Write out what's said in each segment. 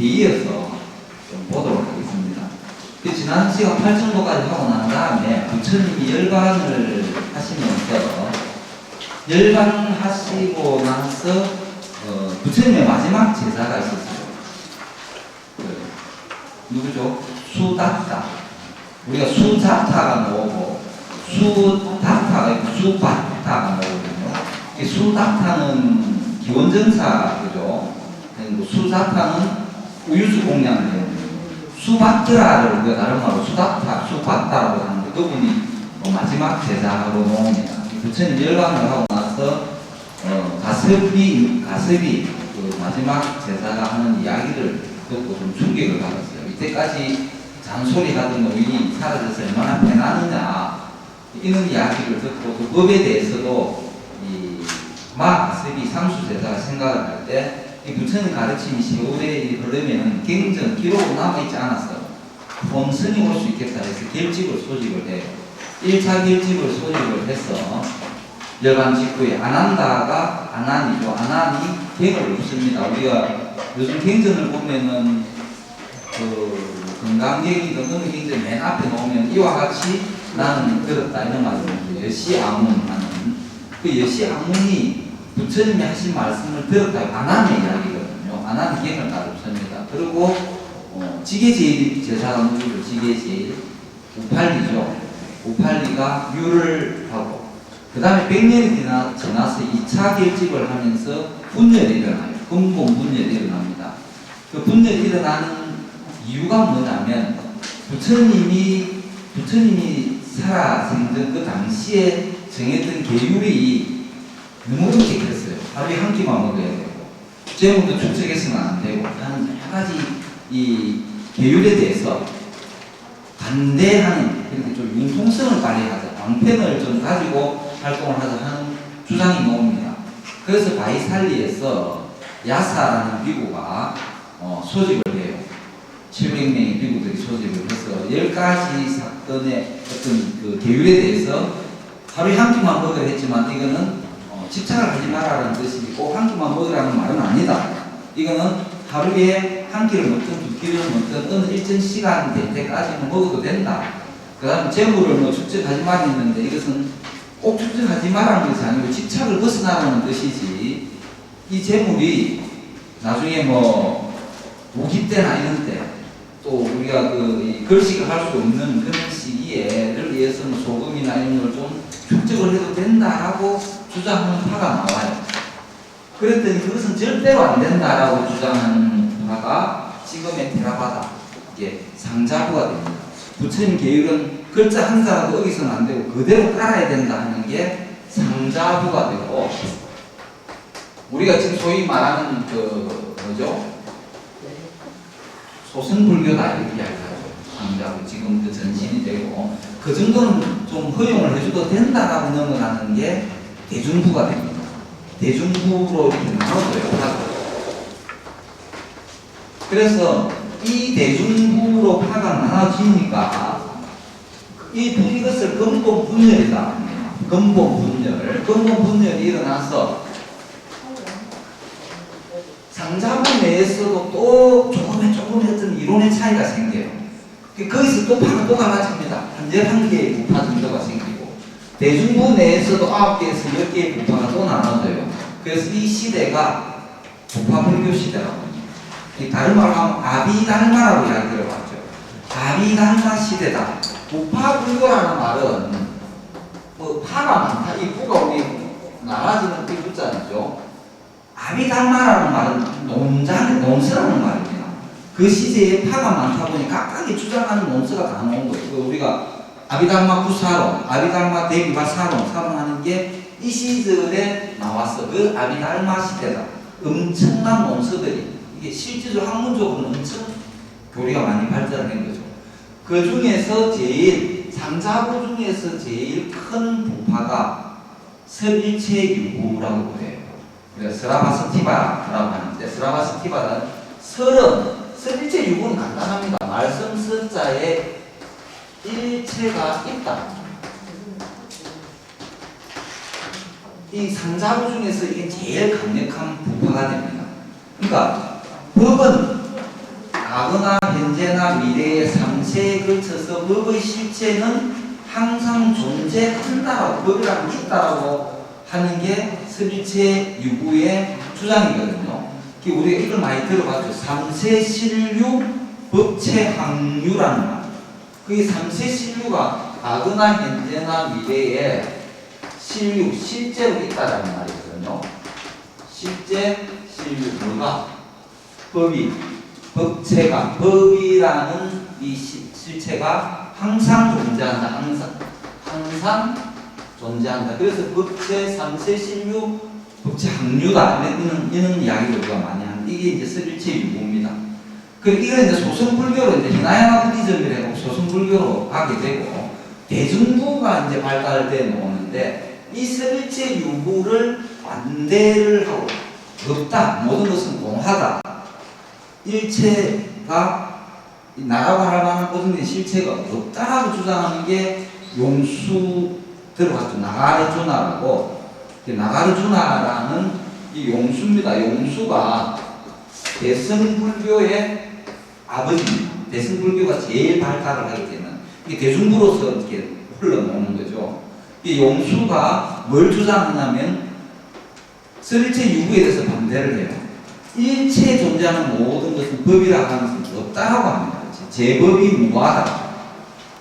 뒤이어서 좀 보도록 하겠습니다. 그 지난 시간 8 정도까지 하고 난 다음에 부처님이 열반을 하시면서 열반하시고 나서 어, 부처님의 마지막 제자가 있었어요. 그, 누구죠? 수다타. 우리가 수자타가 나오고 수다타가 있고 수바타가 나오거든요. 이 수다타는 기원전사 그죠? 수자타는 우유수 공양을 해요. 수바트라를 우리가 다른 말로 수다타, 수바타라고 하는데 그분이 어, 마지막 제자로 나옵니다. 부처님 열반을 하고 나서 어, 가섭이 가섭이 그 마지막 제자가 하는 이야기를 듣고 좀 충격을 받았어요. 이때까지 잔소리 하던 놈이 사라져서 얼마나 배나느냐 이런 이야기를 듣고 그 법에 대해서도 이 마가섭이 상수 제자가 생각을 할때 이 부처님 가르침이 세월에 흐르면 경전 기록으로 남아있지 않았어요. 본선이 올 수 있겠다 해서 결집을 소집을 해요. 1차 결집을 소집을 해서 열반 직후에 아난다가 아난이죠. 아난이 갱을 없습니다. 우리가 요즘 경전을 보면은 그 건강경이든 어느 경전 맨 앞에 놓으면 이와 같이 나는 들었다 이런 말을 여시 아문 하는 그 여시 아문이 부처님이 하신 말씀을 들었다 아난의 이야기거든요. 아난 갱을 따릅습니다. 그리고 어, 지게제일 제사가 누구죠? 지게제일 우팔리죠. 우팔리가 유를 하고 그 다음에 100년이 지나, 지나서 2차 결집을 하면서 분열이 일어나요. 근본 분열이 일어납니다. 그 분열이 일어나는 이유가 뭐냐면 부처님이 부처님이 살아 생전 그 당시에 정했던 계율이 너무 엄격했어요. 하루에 한 끼만 먹어야 되고 재물도 축적해서는 안 되고 하는 여러 가지 이 계율에 대해서 반대하는 이렇게 좀 융통성을 발휘하자 방편을 좀 가지고 활동을 하자 하는 주장이 나옵니다. 그래서 바이살리에서 야사라는 비구가 어, 소집을 해요. 700명의 비구들이 소집을 해서 10가지 사건의 어떤 그 계율에 대해서 하루에 한 끼만 먹어야 했지만 이거는 어, 집착을 하지 말라는 뜻이지 꼭한 끼만 먹으라는 말은 아니다. 이거는 하루에 한 끼를 먹든 두 끼를 먹든 어느 일정 시간 될 때까지는 먹어도 된다. 그 다음 재물을 뭐 축적하지 말했는데 이것은 꼭 축적하지 말라는 것이 아니고 집착을 벗어나라는 뜻이지 이 재물이 나중에 뭐 우기 때나 이런 때 또 우리가 그이 걸식을 할 수 없는 그런 시기에를 위해서는 소금이나 이런 걸 좀 축적을 해도 된다라고 주장하는 파가 나와요. 그랬더니 그것은 절대로 안 된다라고 주장하는 바가 지금의 테라바다 이게 상자부가 됩니다. 부처님 계율은 글자 한 자라도 어기서는 안 되고 그대로 따라야 된다 하는 게 상자부가 되고 우리가 지금 소위 말하는 그 뭐죠? 소승불교다 이렇게 이야기하죠. 상자부 지금 그 전신이 되고 그 정도는 좀 허용을 해줘도 된다라고 넘어가는 게 대중부가 됩니다. 대중부로 이렇게 나눠져요. 그래서 이 대중부로 파가 나눠지니까 이 부- 이것을 근본 분열이다. 근본 분열. 근본 분열이 일어나서 상자부 내에서도 또 조금의 조금의 어떤 이론의 차이가 생겨요. 그- 거기서 또 파가 또 갈라집니다. 한 11개의 부파 정도가 생기고 대중부 내에서도 9개에서 10개의 부파가 또 나눠져요. 그래서 이 시대가 부파 불교 시대라고 합니다. 이 다른 말로 하면 아비달마라고 이야기 들어봤죠. 아비달마 시대다. 부파 불교라는 말은 뭐 파가 많다. 이 부가 우리 나눠지는 그 부자죠. 아비달마라는 말은 논장, 논서라는 말입니다. 그 시대에 파가 많다 보니 각각이 주장하는 논서가 다 나온 거예요. 그 우리가 아비달마 구사론, 아비달마 대비바 사론, 사론하는 게 이 시절에 나왔어. 그 아비달마 시대다. 엄청난 논서들이 이게 실제로 학문적으로는 엄청 교리가 많이 발달된 거죠. 그 중에서 제일 상자부 중에서 제일 큰 부파가 설일체 유구라고 그래요. 우리가 스라바스티바라고 하는데 스라바스티바는 설은 설일체 유구는 간단합니다. 말씀 설자에 일체가 있다. 이 상자부 중에서 이게 제일 강력한 부파가 됩니다. 그러니까 법은 과거나 현재나 미래의 삼세에 걸쳐서 법의 실체는 항상 존재한다라고 법이라고 있다라고 하는 게 설일체 유구의 주장이거든요. 그 우리가 이걸 많이 들어봤죠. 삼세신류 법체항유라는 말. 그게 삼세신류가 과거나 현재나 미래에 신류, 실제로 있다라는 말이거든요. 실제 신류 뭐가 법이 법체가 법이라는 이 시- 실체가 항상 존재한다. 항상 항상 존재한다. 그래서 법체 삼세 신류 법체 항류다 이런 이런 이야기를 우리가 많이 하는데 이게 이제 설일체 유구입니다. 그 이거 이제 소승 불교로 이제 히나야마 부디즘이라고 소승 불교로 가게 되고 대중부가 이제 발달돼 놓는데 이 설일체 유구를 반대를 하고 없다. 모든 것은 공하다. 일체가 만한 모든 실체가 없다라고 주장하는 게 용수 들어갔죠. 나가르주나라고. 나가르주나라는 이 용수입니다. 용수가 대승불교의 아버지입니다 대승불교가 제일 발달을 하게 되는 대중부로서 이렇게 흘러나오는 거죠 이 용수가 뭘 주장하냐면 설일체 유구에 대해서 반대를 해요. 일체 존재하는 모든 것은 법이라고 하는 것은 없다라고 합니다. 제법이 무하다.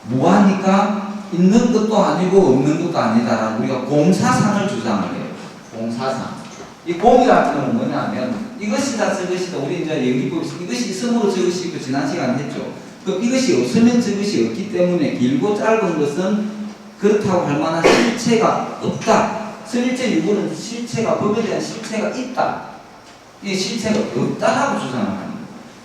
무하니까 있는 것도 아니고 없는 것도 아니다. 우리가 공사상을 주장을 해요. 공사상. 이 공이라는 건 뭐냐면 이것이다 저것이다. 우리 이제 연기법에서 이것이 있음으로 저것이 있고 지난 시간에 했죠. 그럼 이것이 없으면 저것이 없기 때문에 길고 짧은 것은 그렇다고 할 만한 실체가 없다. 설일체 유구는 실체가 법에 대한 실체가 있다. 이 실체가 없다라고 주장을 합니다.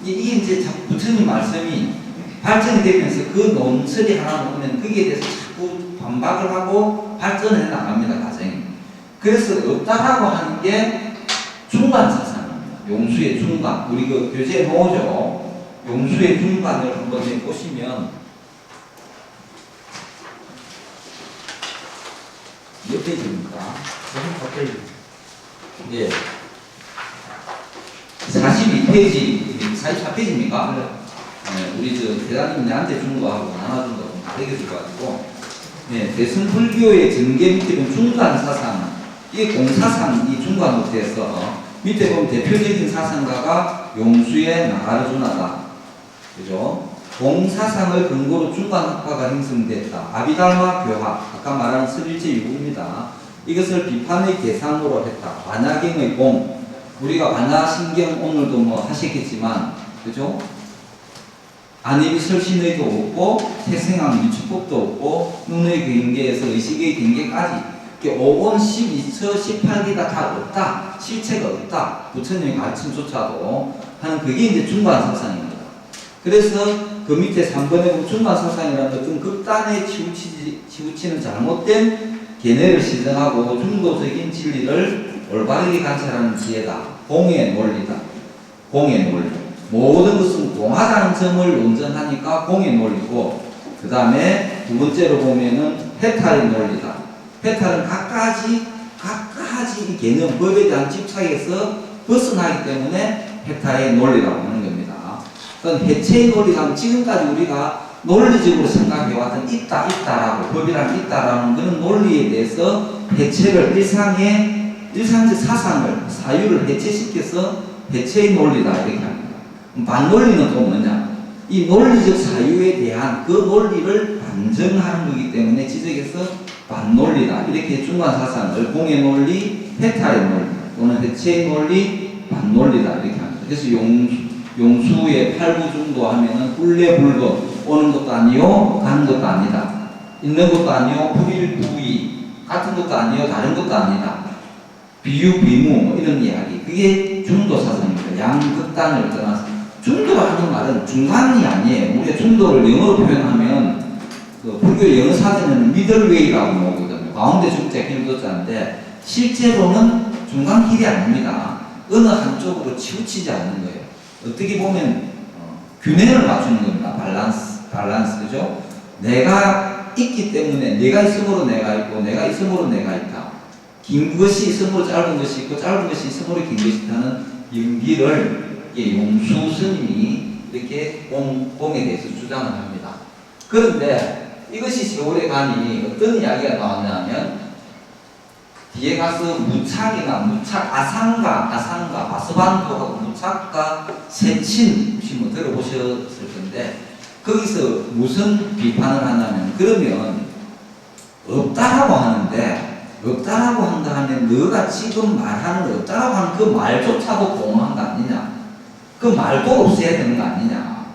이- 이게 이제 자꾸 부처님 말씀이 발전이 되면서 그 논설이 하나 나오면 거기에 대해서 자꾸 반박을 하고 발전해 나갑니다 과정이. 그래서 없다라고 하는 게 중간 사상입니다. 용수의 중간. 우리 그 교재에 놓으죠. 용수의 중간을 한번 보시면 몇 페이지입니까? 예. 42페이지, 44페이지입니까? 네, 우리 저 대단님 내한테 준 거하고 나눠준 거하고 다르게 줘가지고, 네, 대승불교의 전개 밑에 보면 중간 사상, 이게 공사상, 이 중간 노트에서 밑에 보면 대표적인 사상가가 용수의 나가르주나다. 그죠? 공사상을 근거로 중간학파가 형성됐다. 아비달마 교학, 아까 말한 스릴제 유구입니다. 이것을 비판의 대상으로 했다. 반야경의 공. 우리가 반야신경 오늘도 뭐 하셨겠지만, 그죠? 안입이 설신의 도 없고, 태생한 미축법도 없고, 눈의 경계에서 의식의 경계까지, 5원 12처 18기가 다 없다. 실체가 없다. 부처님의 가르침조차도 하는 그게 이제 중간 사상입니다. 그래서 그 밑에 3번에 보면 중간 사상이라는 어떤 극단에 치우치지, 치우치는 잘못된 견해를 시정하고 중도적인 진리를 올바르게 관찰하는 지혜다. 공의 논리다. 공의 논리. 모든 것은 공하다는 점을 논증하니까 공의 논리고, 그 다음에 두 번째로 보면은 해탈의 논리다. 해탈은 각가지, 각가지 이 개념, 법에 대한 집착에서 벗어나기 때문에 해탈의 논리라고 하는 겁니다. 그건 해체의 논리라면 지금까지 우리가 논리적으로 생각해왔던 있다, 있다라고, 법이란 있다라는 그런 논리에 대해서 해체를 일상의, 일상적 사상을, 사유를 해체시켜서 해체의 논리다, 이렇게 합니다. 반논리는 또 뭐냐? 이 논리적 사유에 대한 그 논리를 반증하는 거기 때문에 지적에서 반논리다. 이렇게 중간 사상을 공의 논리, 해탈의 논리, 또는 해체의 논리, 반논리다. 이렇게 합니다. 그래서 용, 용수의 팔구중도 하면은 훌레불거 오는 것도 아니요 가는 것도 아니다 있는 것도 아니요 불일부이 같은 것도 아니요 다른 것도 아니다 비유 비무 뭐 이런 이야기 그게 중도 사상입니다 양극단을 떠나서 중도라는 말은 중간이 아니에요 우리가 중도를 영어로 표현하면 그 불교 영어 사전에는 미들웨이라고 나오거든요 가운데 중자 길도자인데 실제로는 중간 길이 아닙니다 어느 한쪽으로 치우치지 않는 거예요 어떻게 보면 어, 균형을 맞추는 겁니다. 밸런스, 밸런스 그죠? 내가 있기 때문에 내가 있음으로 내가 있고 내가 있음으로 내가 있다. 긴 것이 있음으로 짧은 것이 있고 짧은 것이 있음으로 긴 것이 있다는 연기를 이 용수 스님이 이렇게 공, 공에 대해서 주장을 합니다. 그런데 이것이 세월의 간이 어떤 이야기가 나왔냐면 뒤에 가서 무착이나 무착 아상가 아상가 바스반도하고 무착과 세친 혹시 뭐 들어보셨을 텐데 거기서 무슨 비판을 하냐면 그러면 없다라고 하는데 없다라고 한다 하면 너가 지금 말하는 없다라고 하는 그 말조차도 공허한 거 아니냐? 그 말도 없애야 되는 거 아니냐?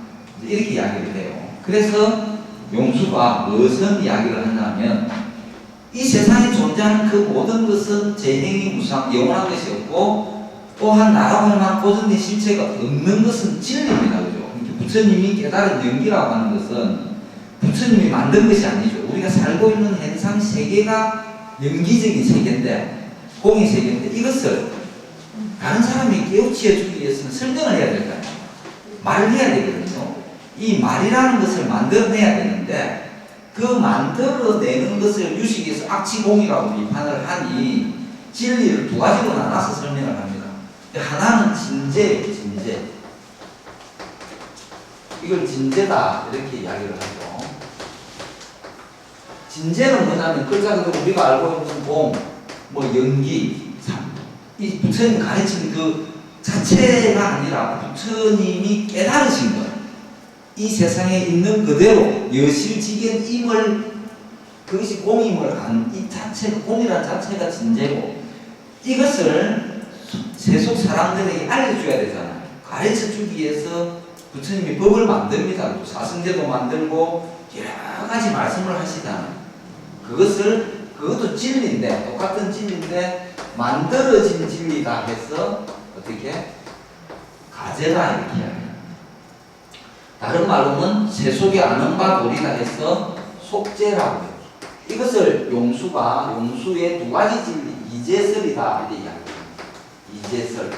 이렇게 이야기를 해요. 그래서 용수가 무슨 이야기를 하냐면 이 세상에 존재하는 그 모든 것은 재행이 무상 영원한 것이 없고 또한 나라고 할 만한 고정된 실체가 없는 것은 진리입니다. 그죠? 그러니까 부처님이 깨달은 연기라고 하는 것은 부처님이 만든 것이 아니죠. 우리가 살고 있는 현상 세계가 연기적인 세계인데 공의 세계인데 이것을 다른 사람이 깨우치어 주기 위해서는 설명을 해야 될거 아니에요. 말을 해야 되거든요. 이 말이라는 것을 만들어내야 되는데 그 만들어내는 것을 유식에서 악치공이라고 비판을 하니 진리를 두 가지로 나눠서 설명을 합니다. 하나는 진제예요, 진제. 이걸 진제다 이렇게 이야기를 하죠. 진제는 뭐냐면 글자 그대로 우리가 알고 있는 공, 뭐 연기, 삶. 이 부처님 가르친 그 자체가 아니라 부처님이 깨달으신 것. 이 세상에 있는 그대로 여실지견임을 그것이 공임을 안이 자체 공이란 자체가 진제고 이것을 세속 사람들에게 알려줘야 되잖아요. 가르쳐 주기 위해서 부처님이 법을 만듭니다. 또 사승제도 만들고 여러 가지 말씀을 하시잖아요. 그것을 그것도 진리인데 똑같은 진리인데 만들어진 진리다 해서 어떻게 가제다 이렇게. 다른 말로는 세속에 아는 바 도리다 해서 속죄라고 해요. 이것을 용수가 용수의 두 가지 진리 이제설이다 이렇게 이야기합니다. 이제설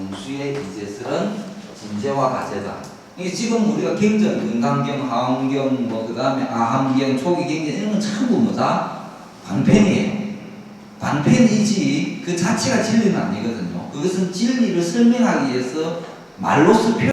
용수의 이제설은 진제와 가제다. 이게 지금 우리가 경전, 은강경, 하엄경, 뭐 그다음에 아함경, 초기경전 이런 건 전부 뭐다 관편이에요. 관편이지 그 자체가 진리는 아니거든요. 그것은 진리를 설명하기 위해서 말로서 표